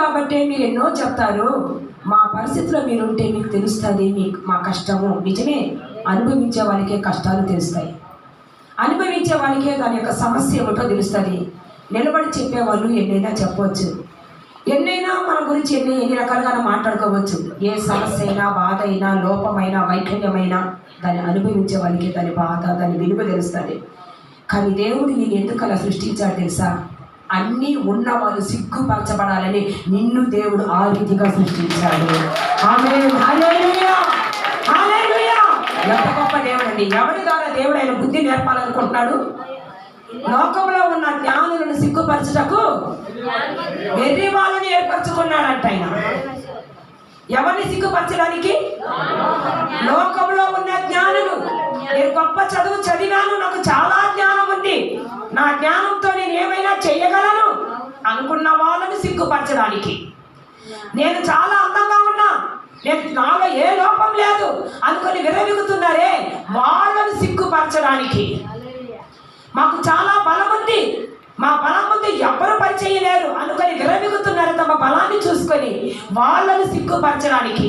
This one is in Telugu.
కాబట్టి మీరు ఎన్నో చెప్తారు. మా పరిస్థితిలో మీరుంటే మీకు తెలుస్తుంది మీ మా కష్టము. నిజమే అనుభవించే వాళ్ళకే కష్టాలు తెలుస్తాయి. అనుభవించే వాళ్ళకే దాని యొక్క సమస్య ఏమిటో తెలుస్తుంది. నిలబడి చెప్పేవాళ్ళు ఎన్నైనా చెప్పవచ్చు ఎన్నైనా మన గురించి ఎన్ని ఎన్ని రకాలుగా మాట్లాడుకోవచ్చు. ఏ సమస్య అయినా బాధ అయినా లోపమైనా వైకల్యమైనా దాన్ని అనుభవించే వాళ్ళకి దాని బాధ దాని విలువ తెలుస్తుంది. కానీ దేవుడు నేను ఎందుకు అలా సృష్టించాడు తెలుసా? అన్నీ ఉన్నవాళ్ళు సిగ్గుపరచబడాలని నిన్ను దేవుడు ఆ రీతిగా సృష్టించాడు. ఆమె ఎంత గొప్ప దేవుడు అండి ఎవరి ద్వారా దేవుడు ఆయన బుద్ధి నేర్పాలనుకుంటున్నాడు? లోకంలో ఉన్న జ్ఞానులను సిగ్గుపరచుటకు వెర్రి వాళ్ళని ఏర్పరచుకున్నాడంట ఆయన. ఎవరిని సిగ్గుపరచడానికి? లోకంలో ఉన్న జ్ఞానులు. నేను గొప్ప చదువు చదివాను నాకు చాలా అనుకున్న వాళ్ళని సిగ్గుపరచడానికి. నేను చాలా అందంగా ఉన్నా. నేను నాలో ఏ లోపం లేదు. అనుకొని విరవిగుతున్నారే వాళ్ళని సిగ్గుపరచడానికి. మాకు చాలా బలం ఉంది. మా బలం ముందు ఎవ్వరు పని చేయలేరు. అనుకొని తమ బలాన్ని చూసుకొని వాళ్ళని సిగ్గుపరచడానికి.